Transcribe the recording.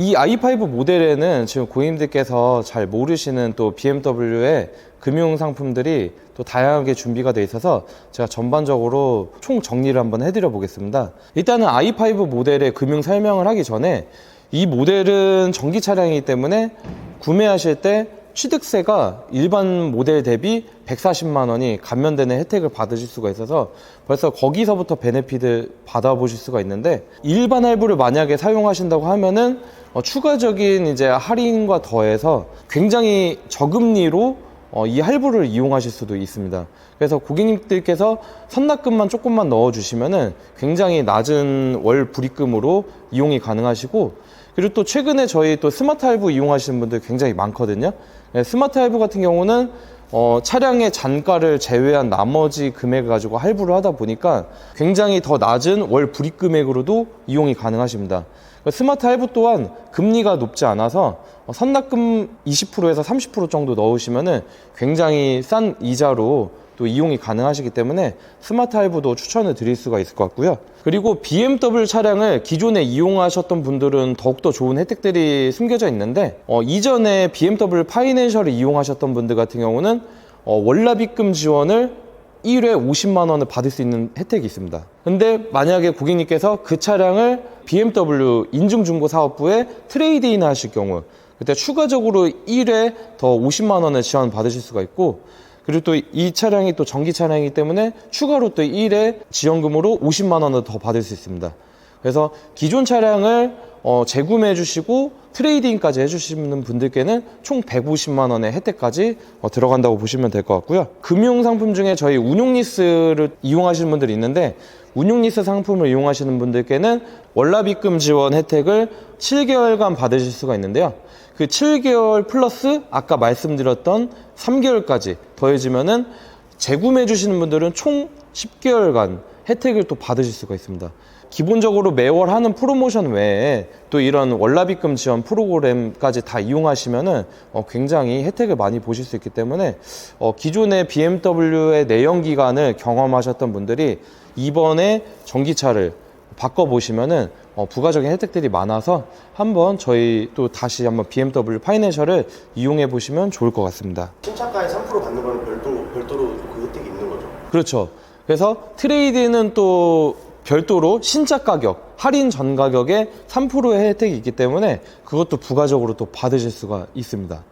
이 i5 모델에는 지금 고객님들께서 잘 모르시는 또 BMW의 금융 상품들이 또 다양하게 준비가 돼 있어서 제가 전반적으로 총 정리를 한번 해드려 보겠습니다. 일단은 i5 모델의 금융 설명을 하기 전에 이 모델은 전기 차량이기 때문에 구매하실 때 취득세가 일반 모델 대비 140만 원이 감면되는 혜택을 받으실 수가 있어서 벌써 거기서부터 베네핏을 받아보실 수가 있는데 일반 할부를 만약에 사용하신다고 하면은 어, 추가적인 이제 할인과 더해서 굉장히 저금리로 어, 이 할부를 이용하실 수도 있습니다. 그래서 고객님들께서 선납금만 조금만 넣어주시면은 굉장히 낮은 월 불입금으로 이용이 가능하시고 그리고 또 최근에 저희 또 스마트 할부 이용하시는 분들 굉장히 많거든요. 네, 스마트 할부 같은 경우는 어, 차량의 잔가를 제외한 나머지 금액을 가지고 할부를 하다 보니까 굉장히 더 낮은 월 불입 금액으로도 이용이 가능하십니다. 스마트 할부 또한 금리가 높지 않아서 어, 선납금 20%에서 30% 정도 넣으시면은 굉장히 싼 이자로 또 이용이 가능하시기 때문에 스마트 할부도 추천을 드릴 수가 있을 것 같고요. 그리고 BMW 차량을 기존에 이용하셨던 분들은 더욱더 좋은 혜택들이 숨겨져 있는데 어, 이전에 BMW 파이낸 셜을 이용하셨던 분들 같은 경우는 어, 월납입금 지원을 1회 50만 원을 받을 수 있는 혜택이 있습니다. 근데 만약에 고객님께서 그 차량을 BMW 인증중고사업부에 트레이드인 하실 경우 그때 추가적으로 1회 더 50만 원을 지원 받으실 수가 있고 그리고 또 이 차량이 또 전기 차량이기 때문에 추가로 또 1회 지원금으로 50만 원을 더 받을 수 있습니다. 그래서 기존 차량을 어, 재구매해 주시고 트레이딩까지 해주시는 분들께는 총 150만 원의 혜택까지 어, 들어간다고 보시면 될 것 같고요. 금융 상품 중에 저희 운용 리스를 이용하시는 분들이 있는데 운용 리스 상품을 이용하시는 분들께는 월납입금 지원 혜택을 7개월간 받으실 수가 있는데요. 그 7개월 플러스 아까 말씀드렸던 3개월까지 더해지면은 재구매해 주시는 분들은 총 10개월간 혜택을 또 받으실 수가 있습니다. 기본적으로 매월 하는 프로모션 외에 또 이런 월납입금 지원 프로그램까지 다 이용하시면은 어, 굉장히 혜택을 많이 보실 수 있기 때문에 어, 기존의 BMW의 내연 기관을 경험하셨던 분들이 이번에 전기차를 바꿔 보시면은 어, 부가적인 혜택들이 많아서 한번 저희 또 다시 한번 BMW 파이낸셜을 이용해 보시면 좋을 것 같습니다. 신차가에 3% 받는 거는 별도, 별도로. 그렇죠. 그래서 트레이드는 또 별도로 신차 가격, 할인 전 가격에 3%의 혜택이 있기 때문에 그것도 부가적으로 또 받으실 수가 있습니다.